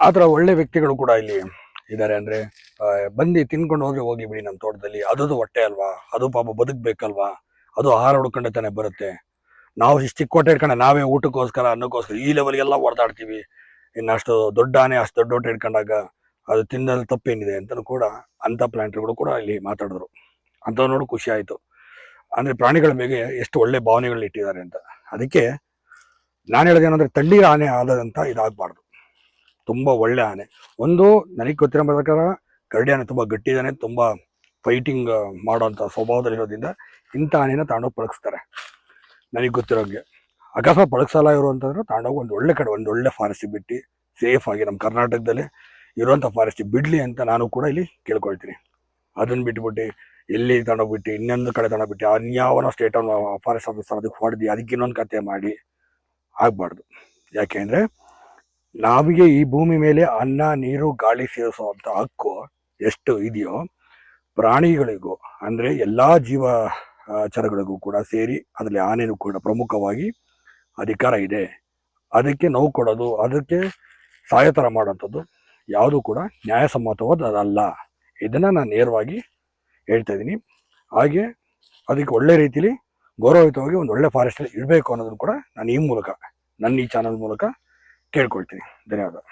ಆ ಥರ ಒಳ್ಳೆ ವ್ಯಕ್ತಿಗಳು ಕೂಡ ಇಲ್ಲಿ ಇದ್ದಾರೆ ಅಂದ್ರೆ ಬಂದು ತಿನ್ಕೊಂಡು ಹೋದ್ರೆ ಹೋಗಿ ಬಿಡಿ ನಮ್ಮ ತೋಟದಲ್ಲಿ. ಅದದು ಹೊಟ್ಟೆ ಅಲ್ವಾ? ಅದು ಪಾಪ ಬದುಕ್ಬೇಕಲ್ವಾ? ಅದು ಆಹಾರ ಹುಡ್ಕೊಂಡೆ ತಾನೇ ಬರುತ್ತೆ. ನಾವು ಇಷ್ಟು ಚಿಕ್ಕ ಹೊಟ್ಟೆ ಇಟ್ಕೊಂಡೆ, ನಾವೇ ಊಟಕ್ಕೋಸ್ಕರ, ಅನ್ನಕ್ಕೋಸ್ಕರ ಈ ಲೆವೆಲ್ಗೆಲ್ಲ ಹೊಡೆದಾಡ್ತೀವಿ ಇನ್ನು ಅಷ್ಟು ದೊಡ್ಡ ಆನೆ, ಅಷ್ಟು ದೊಡ್ಡ ಹೊಟ್ಟೆ ಇಟ್ಕೊಂಡಾಗ ಅದು ತಿನ್ನಲು ತಪ್ಪೇನಿದೆ ಅಂತಲೂ ಕೂಡ ಅಂಥ ಪ್ಲಾಂಟ್ಗಳು ಕೂಡ ಇಲ್ಲಿ ಮಾತಾಡಿದ್ರು. ಅಂತ ನೋಡಿ ಖುಷಿ ಆಯಿತು. ಅಂದರೆ ಪ್ರಾಣಿಗಳ ಮೇಲೆ ಎಷ್ಟು ಒಳ್ಳೆ ಭಾವನೆಗಳನ್ನ ಇಟ್ಟಿದ್ದಾರೆ ಅಂತ. ಅದಕ್ಕೆ ನಾನು ಹೇಳೋದೇನಂದ್ರೆ ತಳ್ಳಿ ಆನೆ ಆದಂಥ ಇದಾಗಬಾರ್ದು. ತುಂಬ ಒಳ್ಳೆ ಆನೆ. ಒಂದು ನನಗೆ ಗೊತ್ತಿರೋ ಪ್ರಕಾರ ಕರಡಿ ಆನೆ ತುಂಬ ಗಟ್ಟಿದಾನೆ, ತುಂಬ ಫೈಟಿಂಗ್ ಮಾಡೋಂಥ ಸ್ವಭಾವದಲ್ಲಿರೋದ್ರಿಂದ ಇಂಥ ಆನೆನ ತಗೊಂಡೋಗಿ ಪಳಗಿಸ್ತಾರೆ. ನನಗೆ ಗೊತ್ತಿರೋಂಗೆ ಅಕಸ್ಮಾತ್ ಪಳಗಿಸಲ್ಲ ಇವರು ಅಂತಂದ್ರೆ ತಗೊಂಡೋಗಿ ಒಂದು ಒಳ್ಳೆ ಕಡೆ, ಒಂದು ಒಳ್ಳೆ ಫಾರೆಸ್ಟ್ ಬಿಟ್ಟು ಸೇಫ್ ಆಗಿ ನಮ್ಮ ಕರ್ನಾಟಕದಲ್ಲಿ ಇರುವಂಥ ಫಾರೆಸ್ಟ್ ಬಿಡಲಿ ಅಂತ ನಾನು ಕೂಡ ಇಲ್ಲಿ ಕೇಳ್ಕೊಳ್ತೀನಿ. ಅದನ್ನ ಬಿಟ್ಬಿಟ್ಟು ಎಲ್ಲಿ ತಗೊಂಡೋಗ್ಬಿಟ್ಟು ಇನ್ನೊಂದು ಕಡೆ ತಗೊಂಡೋಗ್ಬಿಟ್ಟು ಅನ್ಯಾವನೋ ಸ್ಟೇಟ್ ಫಾರೆಸ್ಟ್ ಆಫೀಸರ್ ಅದಕ್ಕೆ ಹೊಡೆದು, ಅದಕ್ಕೆ ಇನ್ನೊಂದು ಕತೆ ಮಾಡಿ ಆಗಬಾರ್ದು. ಯಾಕೆಂದರೆ ನಮಗೆ ಈ ಭೂಮಿ ಮೇಲೆ ಅನ್ನ, ನೀರು, ಗಾಳಿ ಸೇರಿಸುವಂಥ ಹಕ್ಕು ಎಷ್ಟು ಇದೆಯೋ ಪ್ರಾಣಿಗಳಿಗೂ, ಅಂದರೆ ಎಲ್ಲ ಜೀವ ಚರಗಳಿಗೂ ಕೂಡ ಸೇರಿ ಅದರಲ್ಲಿ ಆನೆನೂ ಕೂಡ ಪ್ರಮುಖವಾಗಿ ಅಧಿಕಾರ ಇದೆ. ಅದಕ್ಕೆ ನೋವು ಕೊಡೋದು, ಅದಕ್ಕೆ ಸಹಾಯತರ ಮಾಡೋಂಥದ್ದು ಯಾವುದೂ ಕೂಡ ನ್ಯಾಯಸಮ್ಮತವಾದ ಅದಲ್ಲ. ಇದನ್ನು ನಾನು ನೇರವಾಗಿ ಹೇಳ್ತಾ ಇದ್ದೀನಿ. ಹಾಗೆ ಅದಕ್ಕೆ ಒಳ್ಳೆ ರೀತಿಲಿ ಗೌರವಯುತವಾಗಿ ಒಂದು ಒಳ್ಳೆ ಫಾರೆಸ್ಟಲ್ಲಿ ಇರಬೇಕು ಅನ್ನೋದನ್ನು ಕೂಡ ನಾನು ಈ ಮೂಲಕ, ನನ್ನ ಈ ಚಾನಲ್ ಮೂಲಕ ಕೇಳ್ಕೊಳ್ತೀನಿ. ಧನ್ಯವಾದ.